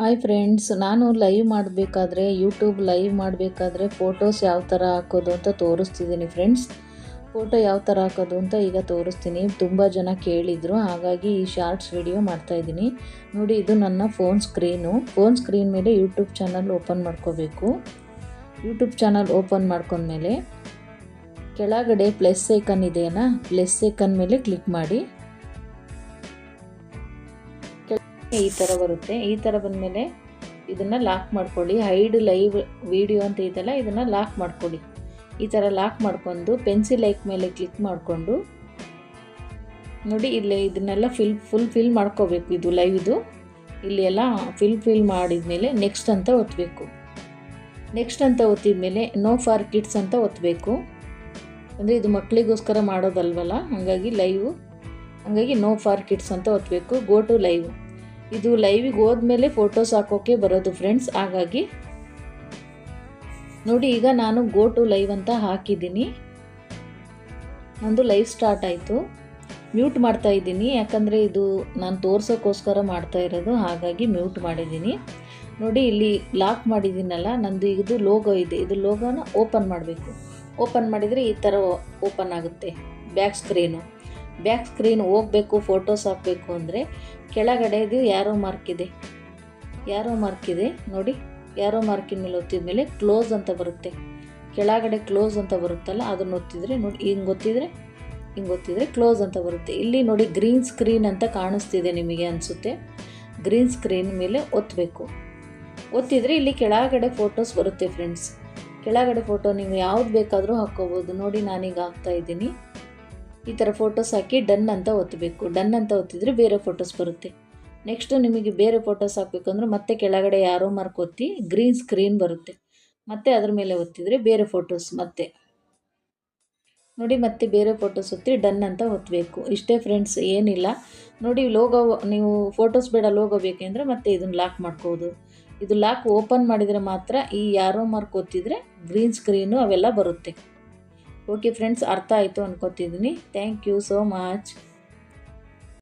Hi friends ನಾನು live ಮಾಡಬೇಕಾದ್ರೆ YouTube live ಮಾಡಬೇಕಾದ್ರೆ ಫೋಟೋಸ್ ಯಾವ ಥರ ಹಾಕೋದು ಅಂತ ತೋರಿಸ್ತಿದ್ದೀನಿ ಫ್ರೆಂಡ್ಸ್ ಫೋಟೋ ಯಾವ ಥರ ಹಾಕೋದು ಅಂತ ಈಗ ತೋರಿಸ್ತೀನಿ. ತುಂಬ ಜನ ಕೇಳಿದರು, ಹಾಗಾಗಿ ಈ ಶಾರ್ಟ್ಸ್ ವಿಡಿಯೋ ಮಾಡ್ತಾಯಿದ್ದೀನಿ ನೋಡಿ, ಇದು ನನ್ನ ಫೋನ್ ಸ್ಕ್ರೀನು ಫೋನ್ ಸ್ಕ್ರೀನ್ ಮೇಲೆ ಯೂಟ್ಯೂಬ್ ಚಾನಲ್ ಓಪನ್ ಮಾಡ್ಕೋಬೇಕು. ಯೂಟ್ಯೂಬ್ ಚಾನಲ್ ಓಪನ್ ಮಾಡ್ಕೊಂಡ್ಮೇಲೆ ಕೆಳಗಡೆ ಪ್ಲಸ್ ಐಕನ್ ಇದೆಯಾ ಪ್ಲಸ್ ಐಕನ್ ಮೇಲೆ ಕ್ಲಿಕ್ ಮಾಡಿ. ಈ ಥರ ಬರುತ್ತೆ. ಈ ಥರ ಬಂದಮೇಲೆ ಇದನ್ನು ಲಾಕ್ ಮಾಡ್ಕೊಳ್ಳಿ. ಹೈಡ್ ಲೈವ್ ವಿಡಿಯೋ ಅಂತ ಇದೆಲ್ಲ ಇದನ್ನು ಲಾಕ್ ಮಾಡ್ಕೊಳ್ಳಿ. ಈ ಥರ ಲಾಕ್ ಮಾಡ್ಕೊಂಡು ಪೆನ್ಸಿಲ್ ಲೈಕ್ ಮೇಲೆ ಕ್ಲಿಕ್ ಮಾಡಿಕೊಂಡು ನೋಡಿ ಇಲ್ಲಿ ಇದನ್ನೆಲ್ಲ ಫಿಲ್ ಫುಲ್ ಫಿಲ್ ಮಾಡ್ಕೋಬೇಕು ಇದು ಲೈವ್ ಇದು. ಇಲ್ಲಿ ಎಲ್ಲ ಫಿಲ್ ಫಿಲ್ ಮಾಡಿದ ಮೇಲೆ ನೆಕ್ಸ್ಟ್ ಅಂತ ಒತ್ತಬೇಕು ನೆಕ್ಸ್ಟ್ ಅಂತ ಒತ್ತಿದ ಮೇಲೆ ನೋ ಫಾರ್ ಕಿಡ್ಸ್ ಅಂತ ಒತ್ತಬೇಕು ಅಂದರೆ ಇದು ಮಕ್ಕಳಿಗೋಸ್ಕರ ಮಾಡೋದಲ್ವಲ್ಲ, ಹಾಗಾಗಿ ಲೈವ್ ಹಾಗಾಗಿ ನೋ ಫಾರ್ ಕಿಡ್ಸ್ ಅಂತ ಒತ್ತಬೇಕು ಗೋ ಟು ಲೈವ್ ಇದು ಲೈವಿಗೆ ಹೋದ್ಮೇಲೆ ಫೋಟೋಸ್ ಹಾಕೋಕ್ಕೆ ಬರೋದು ಫ್ರೆಂಡ್ಸ್ ಹಾಗಾಗಿ ನೋಡಿ, ಈಗ ನಾನು ಗೋ ಟು ಲೈವ್ ಅಂತ ಹಾಕಿದ್ದೀನಿ. ನಂದು ಲೈವ್ ಸ್ಟಾರ್ಟ್ ಆಯಿತು. ಮ್ಯೂಟ್ ಮಾಡ್ತಾ ಇದ್ದೀನಿ. ಯಾಕಂದರೆ ಇದು ನಾನು ತೋರ್ಸೋಕ್ಕೋಸ್ಕರ ಮಾಡ್ತಾ ಇರೋದು. ಹಾಗಾಗಿ ಮ್ಯೂಟ್ ಮಾಡಿದ್ದೀನಿ. ನೋಡಿ, ಇಲ್ಲಿ ಲಾಕ್ ಮಾಡಿದ್ದೀನಲ್ಲ, ನಂದು ಇದು ಲೋಗೋ ಇದೆ. ಇದು ಲೋಗೋನ ಓಪನ್ ಮಾಡಬೇಕು. ಓಪನ್ ಮಾಡಿದರೆ ಈ ಥರ ಓಪನ್ ಆಗುತ್ತೆ. ಬ್ಯಾಕ್ ಸ್ಕ್ರೀನು ಬ್ಯಾಕ್ ಸ್ಕ್ರೀನ್ ಹೋಗಬೇಕು, ಫೋಟೋಸ್ ಹಾಕಬೇಕು ಅಂದರೆ ಕೆಳಗಡೆ ಇದು ಯಾರೋ ಮಾರ್ಕ್ ಇದೆ. ಯಾರೋ ಮಾರ್ಕ್ ಇದೆ, ನೋಡಿ. ಯಾರೋ ಮಾರ್ಕಿನ ಮೇಲೆ ಒತ್ತಿದ ಮೇಲೆ ಕ್ಲೋಸ್ ಅಂತ ಬರುತ್ತೆ. ಕೆಳಗಡೆ ಕ್ಲೋಸ್ ಅಂತ ಬರುತ್ತಲ್ಲ, ಅದನ್ನು ಒತ್ತಿದರೆ ನೋಡಿ, ಹಿಂಗೆ ಒತ್ತಿದರೆ ಹಿಂಗೆ ಒತ್ತಿದರೆ ಕ್ಲೋಸ್ ಅಂತ ಬರುತ್ತೆ. ಇಲ್ಲಿ ನೋಡಿ ಗ್ರೀನ್ ಸ್ಕ್ರೀನ್ ಅಂತ ಕಾಣಿಸ್ತಿದೆ ನಿಮಗೆ ಅನಿಸುತ್ತೆ. ಗ್ರೀನ್ ಸ್ಕ್ರೀನ್ ಮೇಲೆ ಒತ್ತಬೇಕು ಒತ್ತಿದರೆ ಇಲ್ಲಿ ಕೆಳಗಡೆ ಫೋಟೋಸ್ ಬರುತ್ತೆ ಫ್ರೆಂಡ್ಸ್ ಕೆಳಗಡೆ ಫೋಟೋ ನೀವು ಯಾವ್ದು ಬೇಕಾದರೂ ಹಾಕ್ಕೋಬೋದು. ನೋಡಿ, ನಾನೀಗ ಹಾಕ್ತಾ ಇದ್ದೀನಿ. ಈ ಥರ ಫೋಟೋಸ್ ಹಾಕಿ ಡನ್ ಅಂತ ಒತ್ತಬೇಕು ಡನ್ ಅಂತ ಒತ್ತಿದ್ರೆ ಬೇರೆ ಫೋಟೋಸ್ ಬರುತ್ತೆ. ನೆಕ್ಸ್ಟು ನಿಮಗೆ ಬೇರೆ ಫೋಟೋಸ್ ಹಾಕಬೇಕು ಅಂದರೆ ಮತ್ತೆ ಕೆಳಗಡೆ ಯಾರೋ ಮಾರ್ಕ್ ಒತ್ತಿ ಗ್ರೀನ್ ಸ್ಕ್ರೀನ್ ಬರುತ್ತೆ. ಮತ್ತೆ ಅದ್ರ ಮೇಲೆ ಒತ್ತಿದರೆ ಬೇರೆ ಫೋಟೋಸ್ ಮತ್ತೆ. ನೋಡಿ ಮತ್ತೆ ಬೇರೆ ಫೋಟೋಸ್ ಒತ್ತಿ ಡನ್ ಅಂತ ಒತ್ತಬೇಕು ಇಷ್ಟೇ ಫ್ರೆಂಡ್ಸ್ ಏನಿಲ್ಲ. ನೋಡಿ ಲೋಗೋ ನೀವು ಫೋಟೋಸ್ ಬೇಡ ಲೋಗೋ ಬೇಕೆಂದರೆ ಮತ್ತೆ ಇದನ್ನು ಲಾಕ್ ಮಾಡ್ಕೋದು ಇದು ಲಾಕ್ ಓಪನ್ ಮಾಡಿದರೆ ಮಾತ್ರ ಈ ಯಾರೋ ಮಾರ್ಕ್ ಒತ್ತಿದರೆ ಗ್ರೀನ್ ಸ್ಕ್ರೀನು ಅವೆಲ್ಲ ಬರುತ್ತೆ. ಓಕೆ ಫ್ರೆಂಡ್ಸ್ ಅರ್ಥ ಆಯಿತು ಅನ್ಕೋತಿದ್ದೀನಿ ಥ್ಯಾಂಕ್ ಯು ಸೋ ಮಚ್